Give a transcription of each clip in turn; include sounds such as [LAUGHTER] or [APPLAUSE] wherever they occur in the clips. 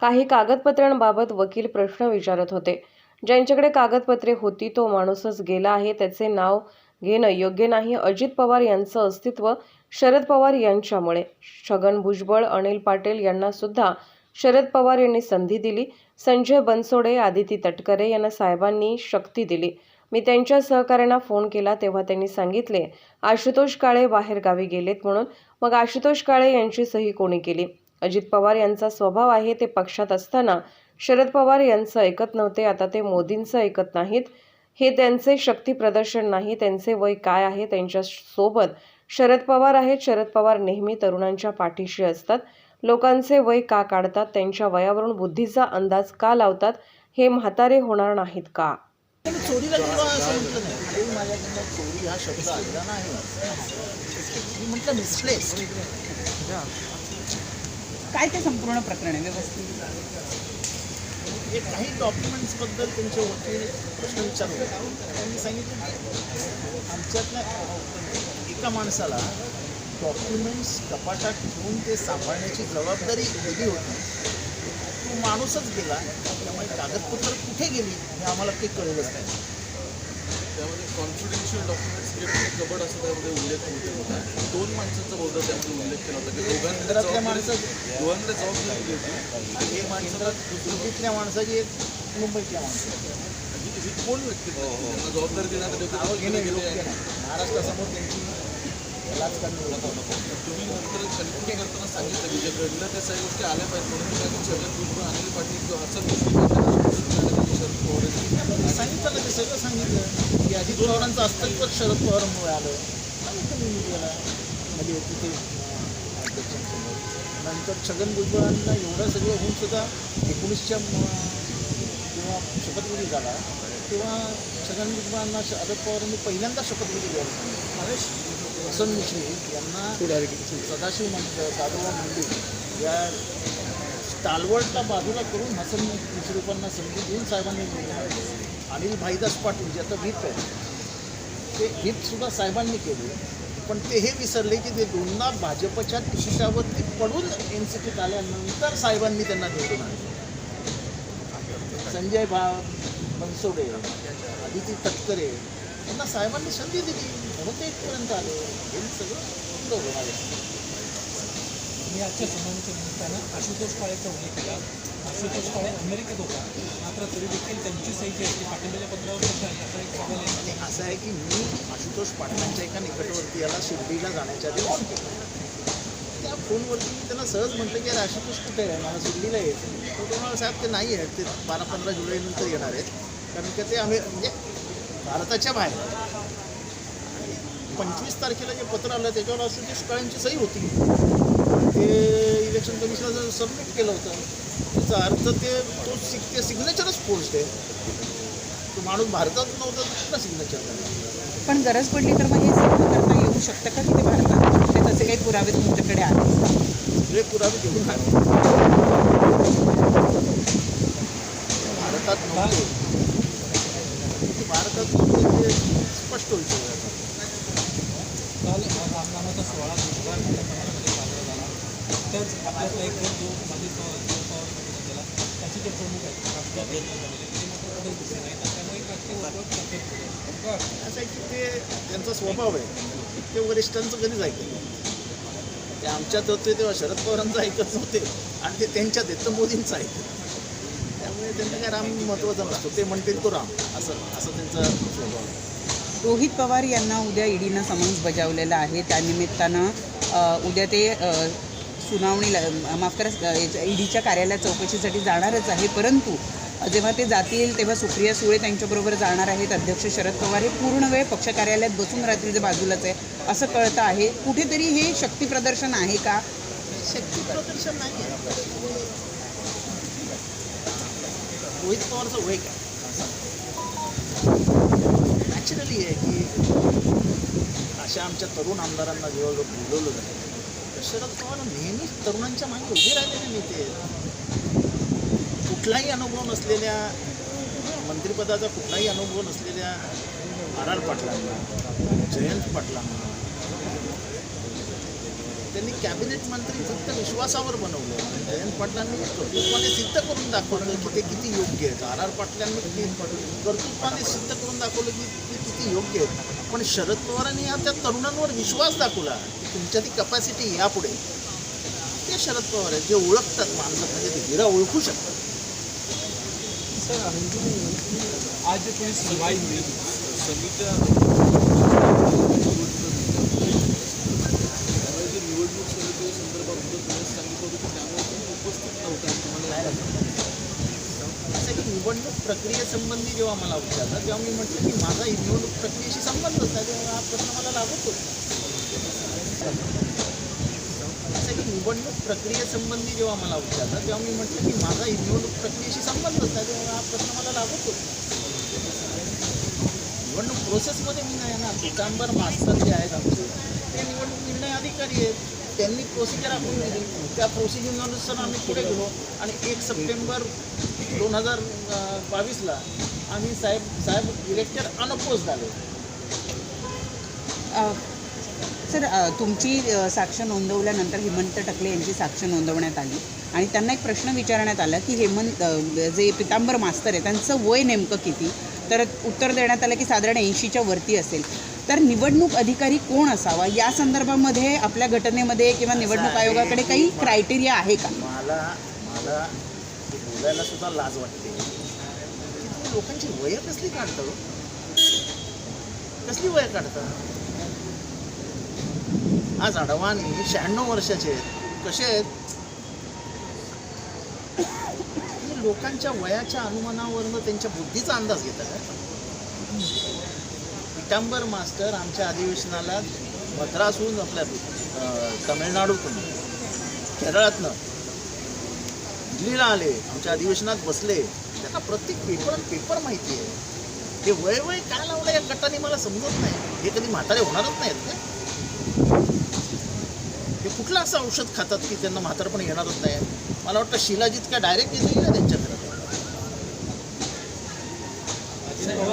काही कागदपत्रांबाबत वकील प्रश्न विचारत होते. ज्यांच्याकडे कागदपत्रे होती तो माणूसच गेला आहे. त्याचे नाव घेणं योग्य नाही. अजित पवार यांचं अस्तित्व शरद पवार यांच्यामुळे. छगन भुजबळ अनिल पाटील यांना सुद्धा शरद पवार यांनी संधी दिली. संजय बनसोडे आदिती तटकरे यांना साहेबांनी शक्ती दिली. मी त्यांच्या सहकाऱ्यांना फोन केला तेव्हा त्यांनी सांगितले आशुतोष काळे बाहेर गावी गेलेत म्हणून. मग आशुतोष काळे यांची सही कोणी केली? अजित पवार यांचा स्वभाव आहे ते पक्षात असताना. शरद पवार यांचं ऐकत नव्हते आता ते मोदींचं ऐकत नाहीत. हे त्यांचे शक्ती प्रदर्शन नाही त्यांचे वय काय आहे त्यांच्यासोबत? शरद पवार आहेत शरद पवार नेहमी तरुणांच्या पाठीशी असतात. लोकांचे वय का काढतात त्यांच्या वयावरून बुद्धीचा अंदाज का लावतात हे म्हातारे होणार नाहीत का? चोरीला गेलो असं म्हटलं नाही माझ्याकडनं चोरी हा शब्द आलेला नाही. म्हटलं मिसप्लेस काय ते संपूर्ण प्रकरण आहे? व्यवस्थित. हे काही डॉक्युमेंट्सबद्दल त्यांचे वकील प्रश्न विचारले. त्यांनी सांगितलं की आमच्यातल्या एका माणसाला डॉक्युमेंट्स कपाटात ठेवून ते सांभाळण्याची जबाबदारी दिली होती. तो माणूसच गेला त्यामुळे कागदपत्र कुठे गेली हे आम्हाला ते कळलंच नाही. त्यामध्ये कॉन्फिडेन्शियल डॉक्युमेंट्स जे कबड असं त्यामध्ये उल्लेख होते होता. दोन माणसांचा बहुधा त्यामध्ये उल्लेख केला होता. की दोघांकडे माणसाची. दोघांकडे जबाबदारी होती. एक माणसाला दुसरीतल्या माणसाची एक मुंबईतल्या माणसाची आणि ही कोण व्यक्ती त्यांना जबाबदारी नाही महाराष्ट्रासमोर त्यांची तुम्ही नंतर कन्फ्युज करताना सांगितलं की जे घडलं त्या सगळ्या गोष्टी आल्या पाहिजेत म्हणून. मी छगन भुजबळ अनिल पाटील किंवा मी सांगितलं. ते सगळं सांगितलं. अजित पवारांचं अस्तित्वच शरद पवारांमुळे आलं. सांगितलं मी मीडियाला मध्ये म्हणजे तिथे नंतर छगन भुजबळांना एवढं सगळं होऊन सुद्धा एकोणीसच्या म- जेव्हा शपथविधी झाला तेव्हा छगन भुजबळांना शरद पवारांनी पहिल्यांदा शपथविधी द्यायला सांगितलं. हसन मुश्रीफ यांना सदाशिव मंदिर दादोबा मंदिर या स्टालवर्डला बाजूला करून हसन मुश्रीफांना संधी देऊन साहेबांनी अनिल भाईदास पाटील ज्याचं हित आहे ते हितसुद्धा साहेबांनी केले. पण ते हे विसरले की ते दोनदा भाजपच्या तिकिटावरती पडून एन सी पीत आल्यानंतर साहेबांनी त्यांना निवडून आणलं. संजय भा बनसोडे आदिती तटकरे यांना साहेबांनी संधी दिली. म्हणून ते इथपर्यंत आले. हे सगळं सुंदर होणार आहे. मी आजच्या सुनावणीच्या निमित्तानं आशुतोष काळेचा उल्लेख केला. आशुतोष काळे अमेरिकेत होता मात्र तरी देखील त्यांची सही जी आहे ती पाठिंब्याच्या पत्रावर असा एक सवाल आहे आणि असं आहे की मी आशुतोष पाटलांच्या एका निकटवर्ती याला शिर्डीला जाण्याच्या आधी फोन केला. त्या फोनवरती मी त्यांना सहज म्हटलं की अरे आशुतोष कुठे आहे? मला शिर्डीला यायचं तो तो म्हणाला साहेब ते नाही आहेत. ते बारा पंधरा जुलैनंतर येणार आहेत. कारण की ते आम्ही म्हणजे भारताच्या बाहेर. आणि पंचवीस तारखेला जे पत्र आलं त्याच्यावर आशुतोष काळ्यांची सही होती. ते इलेक्शन कमिशनला सबमिट केलं होतं. त्याचा अर्थ ते तो सिग ते सिग्नेचरच पोस्ट आहे. तो माणूस भारतात नव्हता तर कुठला सिग्नेचर झाला पण गरज पडली तर मग हे सिद्ध करता येऊ शकतं का की ते भारतात? ते तसे काही पुरावे तुमच्याकडे आहेत? सगळे पुरावे घेऊन आले भारतात नव्हते. ते भारतात नव्हते ते स्पष्ट होईल. सगळं. काल रामनामाचा सोहळा त्याच आपल्यातला एक जो गटाचा गेला त्याचे जे प्रमुख आहेत. होते. असं आहे की ते त्यांचा स्वभाव आहे. ते वरिष्ठांचं कधीच ऐकत नाही. ते आमच्यात होते तेव्हा शरद पवारांचं ऐकत नव्हते. आणि ते त्यांच्यात आहेत तर मोदींचं ऐकत त्यामुळे त्यांना काय राम महत्त्वाचा नसतो. ते म्हणतील तो राम. असं असं त्यांचा स्वभाव आहे. रोहित पवार यांना उद्या ईडीनं समन्स बजावलेलं आहे. त्यानिमित्तानं उद्या ते सुनावणीला माफ करा ईडीच्या कार्यालयात चौकशीसाठी जाणारच आहे. परंतु जेव्हा ते जातील तेव्हा सुप्रिया सुळे त्यांच्याबरोबर जाणार आहेत. अध्यक्ष शरद पवार हे पूर्ण वेळ पक्ष कार्यालयात बसून राहतील जे बाजूलाच आहे. असं कळतं आहे. कुठेतरी हे शक्ती प्रदर्शन आहे का? शक्ती प्रदर्शन नाही रोहित पवारचं वय काय? नॅचरली आहे की अशा आमच्या तरुण आमदारांना जेव्हा लोक बोलवलं जातं तर शरद पवार नेहमीच तरुणांच्या मागे उभे राहिलेले नेते कुठलाही अनुभव नसलेल्या मंत्रिपदाचा कुठलाही अनुभव नसलेल्या आर आर पाटलांना जयंत पाटलांना त्यांनी कॅबिनेट मंत्री फक्त विश्वासावर बनवलं. जयंत पाटलांनी कर्तृत्वाने सिद्ध करून दाखवलं की ते किती योग्य आहेत. आर आर पाटलांनी कर्तृत्वाने सिद्ध करून दाखवलं की ते किती योग्य आहेत. पण शरद पवारांनी या त्या तरुणांवर विश्वास दाखवला की तुमच्या ती कपॅसिटी यापुढे. ते शरद पवार आहेत जे ओळखतात माणसं म्हणजे ते हिरा ओळखू शकतात. सर आज जो पूरी समित्या त्यावेळी जे निवडणूक समिती संदर्भात होतं तुम्ही सांगितलं होतं की त्यामुळे तुम्ही उपस्थित नव्हता तुम्हाला असं की निवडणूक प्रक्रियेसंबंधी जेव्हा मला विचारलं तेव्हा मी म्हटलं की माझा निवडणूक प्रक्रियेशी संबंध नाही तेव्हा हा प्रश्न मला लागत होता असं की निवडणूक प्रक्रियेसंबंधी जेव्हा मला विचारलं तेव्हा मी म्हटलं की माझा निवडणूक प्रक्रियेशी संबंध नाही तेव्हा हा प्रश्न मला लागत होता निवडणूक प्रोसेसमध्ये मी नाही ना पितांबर मास्तर जे आहेत आमचे ते निवडणूक निर्णय अधिकारी आहेत. त्यांनी प्रोसिजर आखून दिली. त्या प्रोसिजरनुसार आम्ही पुढे गेलो. आणि एक सप्टेंबर दोन हजार बावीसला आम्ही साहेब साहेब इलेक्टेड अनपोज झाले. सर तुमची साक्ष नोंदवल्यानंतर हेमंत टकले यांची साक्ष नोंदवण्यात आली. आणि त्यांना एक प्रश्न विचारण्यात आला की हेमंत जे पितांबर मास्तर आहे त्यांचं वय नेमकं किती? तर उत्तर देण्यात आलं की साधारण ऐंशीच्या वरती असेल. तर निवडणूक अधिकारी कोण असावा? या संदर्भामध्ये आपल्या घटनेमध्ये किंवा निवडणूक आयोगाकडे काही क्रायटेरिया आहे का? मला मला बोलायला सुद्धा लाज वाटते. लोकांची वय कसली काढता? कसली वय काढता? आज अडवाणी शहाण्णव वर्षाचे आहेत. कसे आहेत? [COUGHS] लोकांच्या वयाच्या अनुमानावरनं त्यांच्या बुद्धीचा अंदाज घेता सप्टेंबर मास्टर आमच्या अधिवेशनाला मद्रासहून आपल्या तमिळनाडूतून केरळातनं दिल्लीला आले. आमच्या अधिवेशनात बसले. त्यांना प्रत्येक पेपर पेपर माहिती आहे. ते वय वय काय लावलं या गटाने मला समजत नाही. हे कधी म्हातारे होणारच नाहीत का ते कुठलं असं औषध खातात की त्यांना म्हातारपण येणारच नाही? मला वाटतं शिलाजीत काय डायरेक्ट येतील ना त्यांच्या घरात अजित पवार यांच्या अजित पवारांच्या अनुषंगाने तुम्ही एक कमेंट महत्त्वाची केली की दोन जुलैला जर पत्नी झाला तर एकवीस जुलैला मात्र विरोधी पक्ष नेते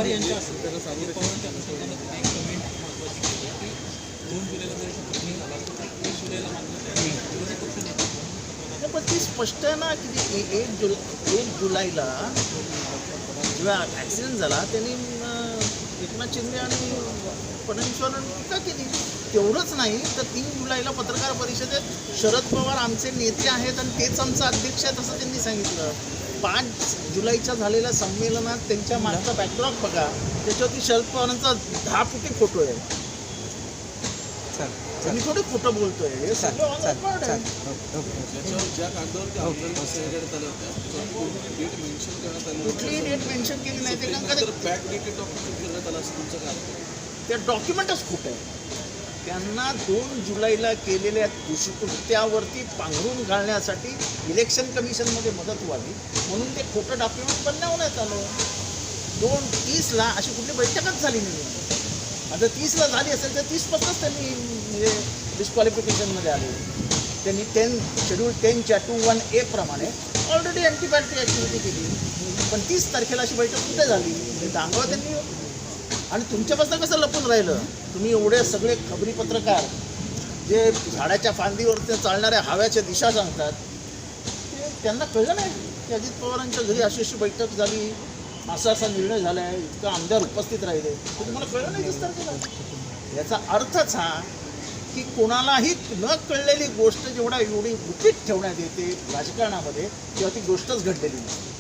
पण ती स्पष्ट आहे ना की एक जुल एक जुलैला जेव्हा ॲक्सिडेंट झाला त्यांनी एकनाथ शिंदे आणि फडणवीसवर टीका केली. तेवढंच नाही तर तीन जुलैला पत्रकार परिषदेत शरद पवार आमचे नेते आहेत आणि तेच आमचं अध्यक्ष आहेत असं त्यांनी सांगितलं. पाच जुलैच्या झालेल्या संमेलनात त्यांच्या मागचा बॅकड्रॉप बघा. त्याच्यावरती शरद पवारांचा दहा फुटी फोटो आहे. मी थोडे खोटं बोलतोय. हे सगळं आहे. त्या आली कुठलीही डेट मेन्शन केली नाही ते कारण का तर बॅक डेटेड डॉक्युमेंट करण्यात आलं असं तुमचं काय? ते डॉक्युमेंटच खोटं आहे. त्यांना दोन जुलैला केलेल्या कृषीकृत्यावरती पांघरून घालण्यासाठी इलेक्शन कमिशनमध्ये मदत व्हावी म्हणून ते खोटं डॉक्युमेंट बनवण्यात आलं. दोन तीसला अशी कुठली बैठकच झाली नाही. आता तीसला झाली असेल तर तीसपासूनच त्यांनी म्हणजे डिस्क्वालिफिकेशनमध्ये आले. त्यांनी टेन शेड्यूल टेनच्या टू वन ए प्रमाणे ऑलरेडी अँटीबायोटिक ॲक्टिव्हिटी केली. पण तीस तारखेला अशी बैठक कुठे झाली? म्हणजे दांगवा त्यांनी आणि तुमच्यापासून कसं लपून राहिलं? तुम्ही एवढे सगळे खबरी पत्रकार जे झाडाच्या फांदीवर चालणाऱ्या हव्याच्या दिशा सांगतात ते त्यांना कळलं नाही की अजित पवारांच्या घरी अशी अशी बैठक झाली असा असा निर्णय झाला आहे इतका आमदार उपस्थित राहिले. ते तुम्हाला कळलं नाही दिसतं तारखेला याचा अर्थच हा की कोणालाही न कळलेली गोष्ट जेवढा एवढी गुपित ठेवण्यात येते राजकारणामध्ये तेव्हा ती गोष्टच घडलेली नसते.